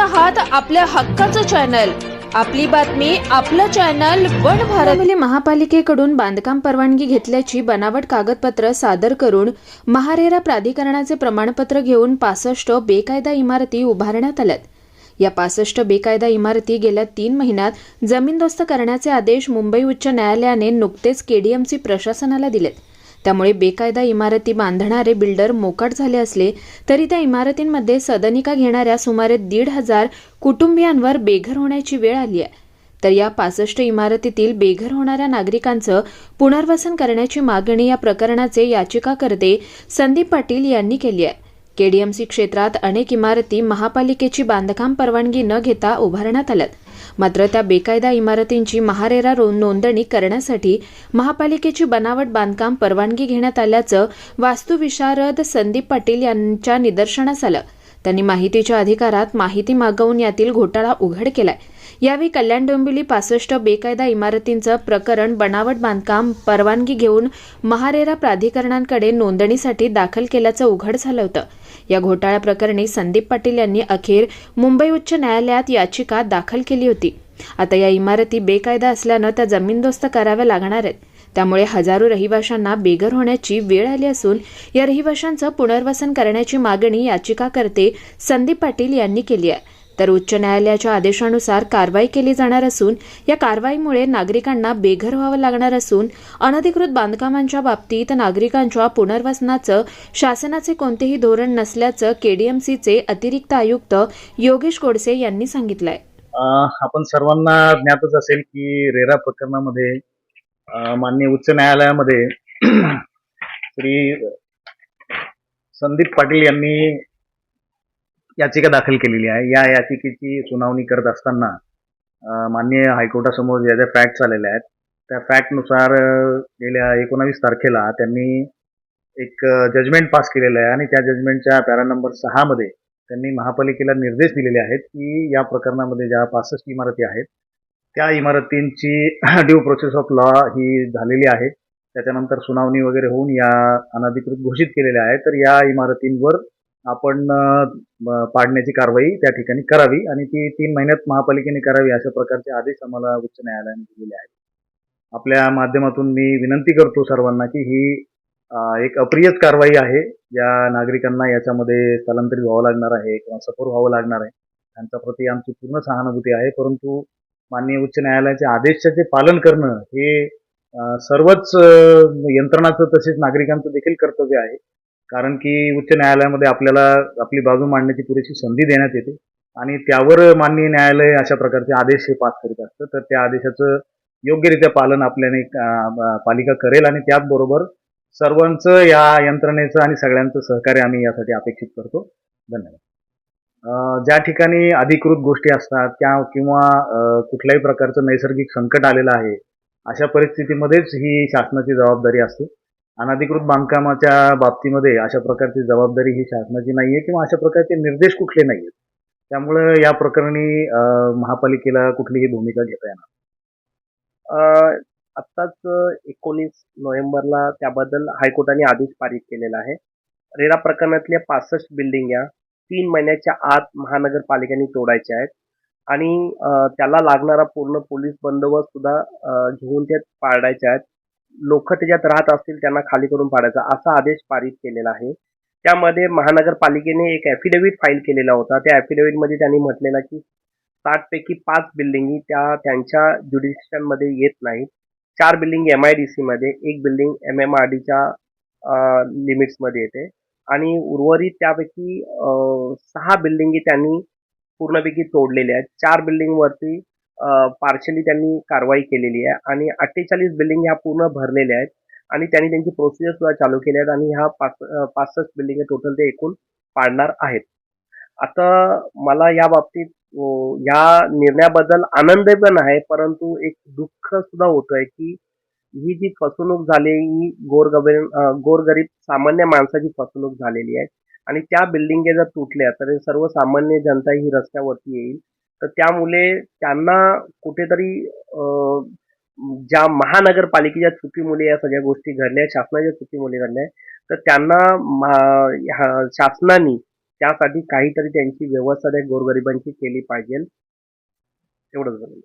आहात आपल्या हक्काचं चॅनल. आपली बातमी आपलं चॅनल वन भारत. महापालिकेकडून बांधकाम परवानगी घेतल्याची बनावट कागदपत्र सादर करून महारेरा प्राधिकरणाचे प्रमाणपत्र घेऊन पासष्ट बेकायदा इमारती उभारण्यात आल्यात. या पासष्ट बेकायदा इमारती गेल्या तीन महिन्यात जमीनदोस्त करण्याचे आदेश मुंबई उच्च न्यायालयाने नुकतेच केडीएमसी प्रशासनाला दिलेत. त्यामुळे बेकायदा इमारती बांधणारे बिल्डर मोकाट झाले असले तरी त्या इमारतींमध्ये सदनिका घेणाऱ्या सुमारे दीड हजार कुटुंबियांवर बेघर होण्याची वेळ आली आहे. तर या पासष्ट इमारतीतील बेघर होणाऱ्या नागरिकांचं पुनर्वसन करण्याची मागणी या प्रकरणाचे याचिकाकर्ते संदीप पाटील यांनी केली आहे. केडीएमसी क्षेत्रात अनेक इमारती महापालिकेची बांधकाम परवानगी न घेता उभारण्यात आल्यात. मात्र त्या बेकायदा इमारतींची महारेरा रो- नोंदणी करण्यासाठी महापालिकेची बनावट बांधकाम परवानगी घेण्यात आल्याचं वास्तुविशारद संदीप पाटील यांच्या निदर्शनास आलं. त्यांनी माहितीच्या अधिकारात माहिती मागवून यातील घोटाळा उघड केलाय. यावेळी कल्याण डोंबिवली पासष्ट बेकायदा इमारतींचं प्रकरण बनावट बांधकाम परवानगी घेऊन महारेरा प्राधिकरणांकडे नोंदणीसाठी दाखल केल्याचं उघड झालं होतं. या घोटाळ्या प्रकरणी संदीप पाटील यांनी अखेर मुंबई उच्च न्यायालयात याचिका दाखल केली होती. आता या इमारती बेकायदा असल्यानं त्या जमीनदोस्त कराव्या लागणार आहेत. त्यामुळे हजारो रहिवाशांना बेघर होण्याची वेळ आली असून या रहिवाशांचं पुनर्वसन करण्याची मागणी याचिकाकर्ते संदीप पाटील यांनी केली आहे. तर उच्च न्यायालयाच्या आदेशानुसार कारवाई केली जाणार असून या कारवाईमुळे नागरिकांना बेघर व्हावं लागणार असून अनधिकृत बांधकामांच्या बाबतीत नागरिकांच्या पुनर्वसनाचं शासनाचे कोणतेही धोरण नसल्याचं केडीएमसीचे अतिरिक्त आयुक्त योगेश गोडसे यांनी सांगितलंय. आपण सर्वांना ज्ञातच असेल की रेरा प्रकरणामध्ये माननीय उच्च न्यायालयामध्ये श्री संदीप पाटील यांनी याचिका दाखल केलेली आहे. या याचिकेची सुनावणी करत असताना मान्य माननीय हायकोर्टासमोर ज्या ज्या फॅक्ट्स आलेल्या आहेत त्या फॅक्टनुसार गेल्या एकोणावीस तारखेला त्यांनी एक जजमेंट पास केलेलं आहे आणि त्या जजमेंटच्या पॅरा नंबर सहामध्ये त्यांनी महापालिकेला निर्देश दिलेले आहेत की या प्रकरणामध्ये ज्या पासष्ट इमारती आहेत त्या इमारतींची ड्यू प्रोसेस ऑफ लॉ ही झालेली आहे. त्याच्यानंतर सुनावणी वगैरे होऊन या अनधिकृत घोषित केलेल्या आहेत. तर या इमारतींवर आपण पाडण्याची कारवाई त्या ठिकाणी करावी आणि ती तीन महिन्यात महापालिकेने करावी अशा प्रकारचे आदेश आम्हाला उच्च न्यायालयाने दिलेले आहेत. आपल्या माध्यमातून मी विनंती करतो सर्वांना की ही एक अप्रियच कारवाई आहे. या नागरिकांना याच्यामध्ये स्थलांतरित व्हावं लागणार आहे किंवा सफर व्हावं लागणार आहे. त्यांच्या प्रति आमची पूर्ण सहानुभूती आहे. परंतु माननीय उच्च न्यायालयाच्या आदेशाचे पालन करणं हे सर्वच यंत्रणाचं तसेच नागरिकांचं देखील कर्तव्य आहे. कारण की उच्च न्यायालयामध्ये आपल्याला आपली बाजू मांडण्याची पुरेशी संधी देण्यात येते. आणि त्यावर माननीय न्यायालय अशा प्रकारचे आदेश हे पास करीत असतं. तर त्या आदेशाचं योग्यरित्या पालन आपल्याने पालिका करेल आणि त्याचबरोबर सर्वांचं या यंत्रणेचं आणि सगळ्यांचं सहकार्य आम्ही यासाठी अपेक्षित करतो. धन्यवाद. ज्या ठिकाणी अधिकृत गोष्टी असतात त्या किंवा कुठल्याही प्रकारचं नैसर्गिक संकट आलेलं आहे अशा परिस्थितीमध्येच ही शासनाची जबाबदारी असते. अनधिकृत बांधकामाच्या बाबतीमध्ये अशा प्रकारची जबाबदारी ही शासनाची नाही आहे किंवा अशा प्रकारचे निर्देश कुठले नाही आहेत त्यामुळं या प्रकरणी महापालिकेला कुठलीही भूमिका घेता येणार आत्ताच एकोणीस नोव्हेंबरला त्याबद्दल हायकोर्टाने आदेश पारित केलेला आहे. रेरा प्रकरणातल्या पासष्ट बिल्डिंग या तीन महिन्याच्या आत महानगरपालिकेने तोडायच्या आहेत. आणि त्याला लागणारा पूर्ण पोलीस बंदोबस्त सुद्धा घेऊन ते पाडायचे आहेत. लोक त्याच्यात राहत असतील त्यांना खाली करून पाडायचा असा आदेश पारित केलेला आहे. त्यामध्ये महानगरपालिकेने एक ॲफिडेव्हिट फाईल केलेला होता. त्या affidavit त्यांनी म्हटलेलं की साठ पैकी पाच बिल्डिंगी त्या त्यांच्या ज्युडिशनमध्ये येत नाहीत. चार बिल्डिंग एम आय डी सीमध्ये एक बिल्डिंग एम एम आर डीच्या लिमिट्समध्ये येते. आणि उर्वरित त्यापैकी सहा बिल्डिंगी त्यांनी पूर्णपैकी तोडलेल्या आहेत. चार बिल्डिंगवरती पार्शली त्यांनी कारवाई केलेली आहे आणि अठ्ठेचाळीस बिल्डिंग ह्या पूर्ण भरलेल्या आहेत आणि त्यांनी त्यांची प्रोसिजर सुद्धा चालू केली आहेत आणि ह्या पाच पासष्ट बिल्डिंग टोटल ते एकूण पाडणार आहेत. आता मला या बाबतीत या निर्णयाबद्दल आनंद पण आहे परंतु एक दुःख सुद्धा आहे की ही जी फसवणूक झाली ही गोरगरीब गोरगरीब सामान्य माणसाची फसवणूक झालेली आहे. आणि त्या बिल्डिंगे जर तुटल्या तर सर्वसामान्य जनता ही रस्त्यावरती येईल. तर त्यामुळे त्यांना कुठेतरी ज्या महानगरपालिकेच्या चुकीमुळे या सगळ्या गोष्टी घडल्या शासनाच्या चुकीमुळे घडल्या तर त्यांना मा- ह्या- शासनाने त्यासाठी काहीतरी त्यांची व्यवस्था त्या गोरगरिबांची केली पाहिजे. एवढंच.